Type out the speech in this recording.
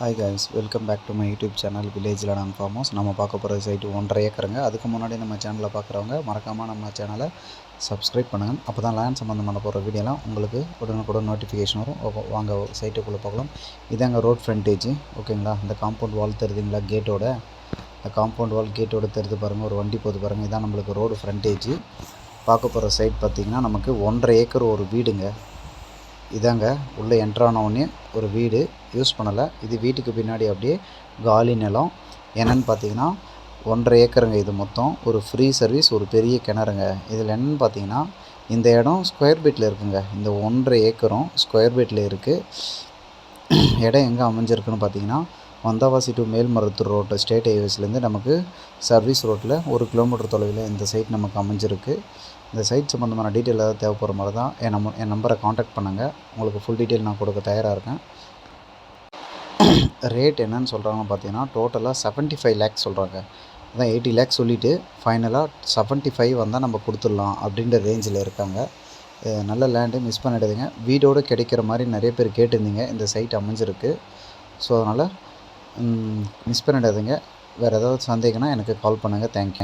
Hi guys welcome back to my YouTube channel வில்லேஜில் நான் farm house நம்ம பார்க்க போகிற சைட்டு ஒன்றரை ஏக்கருங்க. அதுக்கு முன்னாடி நம்ம சேனலை பார்க்குறவங்க மறக்காமல் நம்ம சேனலை சப்ஸ்கிரைப் பண்ணுங்கள் அப்போ தான் லேண்ட் சம்மந்தமான போகிற வீடியோலாம் உங்களுக்கு உடனுக்குடன் நோட்டிஃபிகேஷன் வரும். வாங்க சைட்டுக்குள்ளே பார்க்கலாம். இதாங்க ரோட் ஃப்ரண்டேஜ் ஓகேங்களா இந்த காம்பவுண்ட் வால் தெரியுதுங்களா? கேட்டோட இந்த காம்பவுண்ட் வால் கேட்டோட தெரிது பாருங்கள் ஒரு வண்டி போது பாருங்கள் இதான் நம்மளுக்கு ரோடு ஃப்ரண்டேஜ் பார்க்க போகிற சைட் பார்த்திங்கன்னா நமக்கு ஒன்றரை ஏக்கர் ஒரு வீடுங்க. இதாங்க உள்ளே என்ட்ரானவுடனே ஒரு வீடு யூஸ் பண்ணலை. இது வீட்டுக்கு பின்னாடி அப்படியே காலி நிலம். என்னென்னு பார்த்தீங்கன்னா ஒன்றரை ஏக்கருங்க இது மொத்தம். ஒரு ஃப்ரீ சர்வீஸ் ஒரு பெரிய கிணறுங்க. இதில் என்னென்னு பார்த்தீங்கன்னா இந்த இடம் ஸ்கொயர் பீட்டில் இருக்குங்க. இந்த ஒன்றரை ஏக்கரும் ஸ்கொயர் பீட்டில் இருக்குது இடம் எங்கே அமைஞ்சிருக்குன்னு பார்த்தீங்கன்னா Vandavasi to Melmaruvathur road state ஹைவேஸ்லேருந்து நமக்கு சர்வீஸ் ரோட்டில் ஒரு கிலோமீட்டர் தொலைவில் இந்த சைட் நமக்கு அமைஞ்சிருக்கு. இந்த சைட் சம்மந்தமான டீட்டெயில் ஏதாவது தேவைப்படுற மாதிரி தான் என் நம்பர் என் நம்பரை காண்டாக்ட் பண்ணுங்கள் உங்களுக்கு ஃபுல் டீட்டெயில் நான் கொடுக்க தயாராக இருக்கேன். ரேட் என்னன்னு சொல்கிறாங்கன்னு பார்த்தீங்கன்னா டோட்டலாக செவன்ட்டி ஃபைவ் லேக்ஸ் சொல்கிறாங்க அதான் எயிட்டி லேக்ஸ் சொல்லிவிட்டு ஃபைனலாக செவன்ட்டி ஃபைவ் வந்தால் நம்ம கொடுத்துடலாம் அப்படின்ற ரேஞ்சில் இருக்காங்க. நல்ல லேண்டு மிஸ் பண்ணிடுதுங்க. வீடோடு கிடைக்கிற மாதிரி நிறைய பேர் கேட்டிருந்தீங்க. இந்த சைட் அமைஞ்சிருக்கு. ஸோ அதனால் மிஸ் பண்ணிடாதீங்க. வேறு ஏதாவது சந்தேகம்னா எனக்கு கால் பண்ணுங்கள் தேங்க்யூ